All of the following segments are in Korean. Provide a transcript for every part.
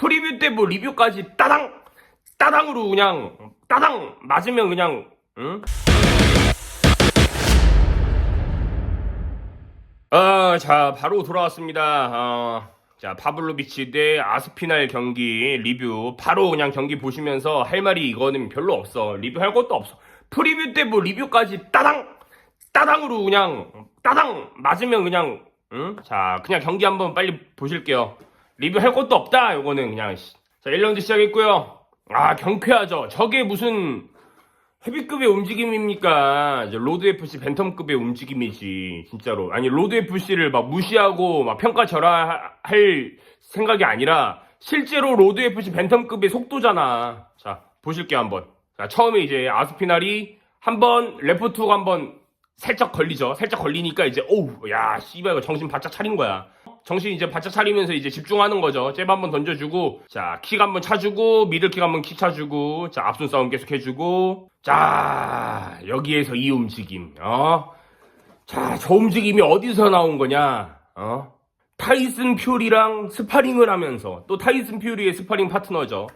프리뷰 때 뭐 리뷰까지 따당 따당으로 그냥 따당 맞으면 그냥 응? 어, 자 바로 돌아왔습니다. 어, 자 파블로비치 대 아스피날 경기 리뷰 바로 그냥 경기 보시면서 할 말이 이거는 별로 없어. 리뷰할 것도 없어. 프리뷰 때 뭐 리뷰까지 따당 따당으로 그냥 따당 맞으면 그냥 응? 자 그냥 경기 한번 빨리 보실게요. 리뷰할 것도 없다. 요거는 그냥 씨. 자 1라운드 시작했고요. 아 경쾌하죠. 저게 무슨 헤비급의 움직임입니까? 이제 로드 FC 벤텀급의 움직임이지 진짜로. 아니 로드 FC를 막 무시하고 막 평가절하할 생각이 아니라 실제로 로드 FC 벤텀급의 속도잖아. 자 보실게요 한번. 자 처음에 이제 아스피날이 한번 레프트가 한번 살짝 걸리죠. 살짝 걸리니까 이제 오우 야 씨발 정신 바짝 차린 거야. 정신 이제 바짝 차리면서 이제 집중하는 거죠. 잽 한번 던져주고 자 킥 한번 차주고 미들킥 한번 킥 차주고 자 앞손 싸움 계속 해주고 자 여기에서 이 움직임 어? 자 저 움직임이 어디서 나온 거냐 어? 타이슨 퓨리랑 스파링을 하면서 또 타이슨 퓨리의 스파링 파트너죠.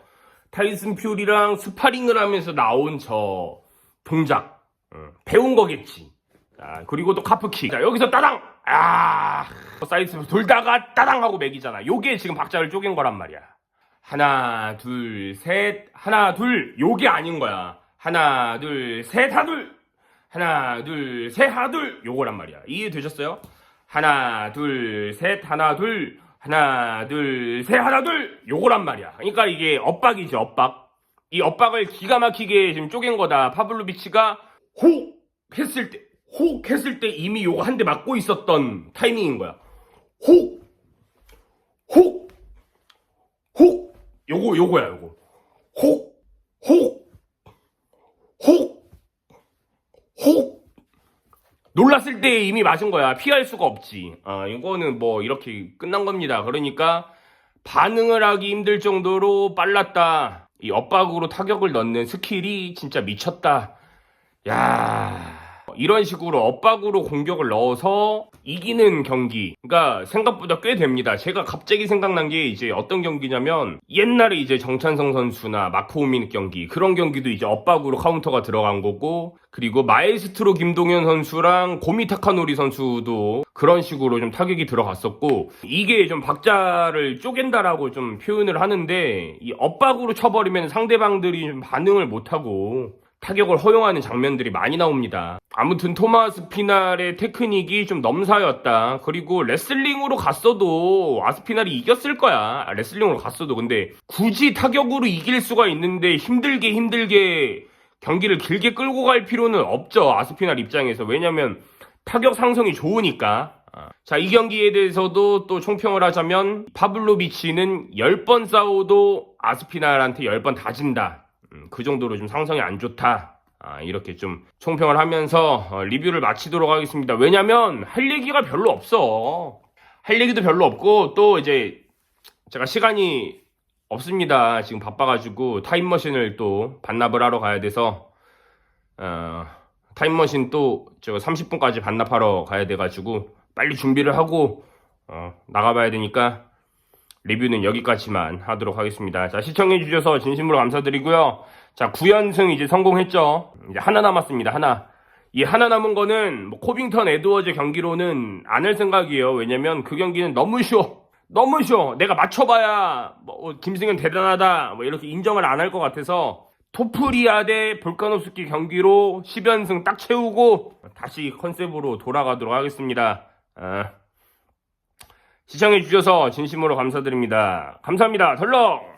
타이슨 퓨리랑 스파링을 하면서 나온 저 동작 어, 배운 거겠지. 자, 그리고 또 카프킥. 자, 여기서 따당! 아, 사이드 돌다가 따당 하고 맥이잖아. 요게 지금 박자를 쪼갠 거란 말이야. 하나, 둘, 셋, 하나, 둘. 요게 아닌 거야. 하나, 둘, 셋, 하나, 둘. 하나, 둘, 셋, 하나, 둘. 요거란 말이야. 이해되셨어요? 하나, 둘, 셋, 하나, 둘. 하나, 둘, 셋, 하나, 둘. 요거란 말이야. 그러니까 이게 엇박이지, 엇박. 이 엇박을 기가 막히게 지금 쪼갠 거다. 파블로비치가 호! 했을 때, 혹 했을 때 이미 요거 한 대 맞고 있었던 타이밍인 거야. 혹! 혹! 혹! 요거, 요거야, 요거. 혹! 혹! 혹! 혹! 놀랐을 때 이미 맞은 거야. 피할 수가 없지. 아, 이거는 뭐 이렇게 끝난 겁니다. 그러니까 반응을 하기 힘들 정도로 빨랐다. 이 엇박으로 타격을 넣는 스킬이 진짜 미쳤다. 야 이런 식으로 엇박으로 공격을 넣어서 이기는 경기. 그러니까 생각보다 꽤 됩니다. 제가 갑자기 생각난 게 이제 어떤 경기냐면 옛날에 이제 정찬성 선수나 마코우민 경기 그런 경기도 이제 엇박으로 카운터가 들어간 거고 그리고 마에스트로 김동현 선수랑 고미 타카노리 선수도 그런 식으로 좀 타격이 들어갔었고 이게 좀 박자를 쪼갠다라고 좀 표현을 하는데 이 엇박으로 쳐버리면 상대방들이 좀 반응을 못하고 타격을 허용하는 장면들이 많이 나옵니다. 아무튼 토마스 피날의 테크닉이 좀 넘사였다. 그리고 레슬링으로 갔어도 아스피날이 이겼을 거야. 아, 레슬링으로 갔어도. 근데 굳이 타격으로 이길 수가 있는데 힘들게 힘들게 경기를 길게 끌고 갈 필요는 없죠. 아스피날 입장에서. 왜냐면 타격 상성이 좋으니까. 아. 자, 이 경기에 대해서도 또 총평을 하자면 파블로비치는 10번 싸워도 아스피날한테 10번 다 진다. 음, 그 정도로 좀 상성이 안 좋다. 아, 이렇게 좀 총평을 하면서 어, 리뷰를 마치도록 하겠습니다. 왜냐면 할 얘기가 별로 없어. 할 얘기도 별로 없고 또 이제 제가 시간이 없습니다. 지금 바빠가지고 타임머신을 또 반납을 하러 가야 돼서 어, 타임머신 또 제가 30분까지 반납하러 가야 돼가지고 빨리 준비를 하고 어, 나가봐야 되니까 리뷰는 여기까지만 하도록 하겠습니다. 자, 시청해주셔서 진심으로 감사드리고요. 자, 9연승 이제 성공했죠. 이제 하나 남았습니다. 하나. 이 하나 남은 거는 뭐 코빙턴 에드워즈 경기로는 안 할 생각이에요. 왜냐면 그 경기는 너무 쉬워. 너무 쉬워. 내가 맞춰봐야 뭐 김승현 대단하다. 뭐 이렇게 인정을 안 할 것 같아서 토프리아 대 볼카노스키 경기로 10연승 딱 채우고 다시 컨셉으로 돌아가도록 하겠습니다. 아. 시청해주셔서 진심으로 감사드립니다. 감사합니다. 덜렁!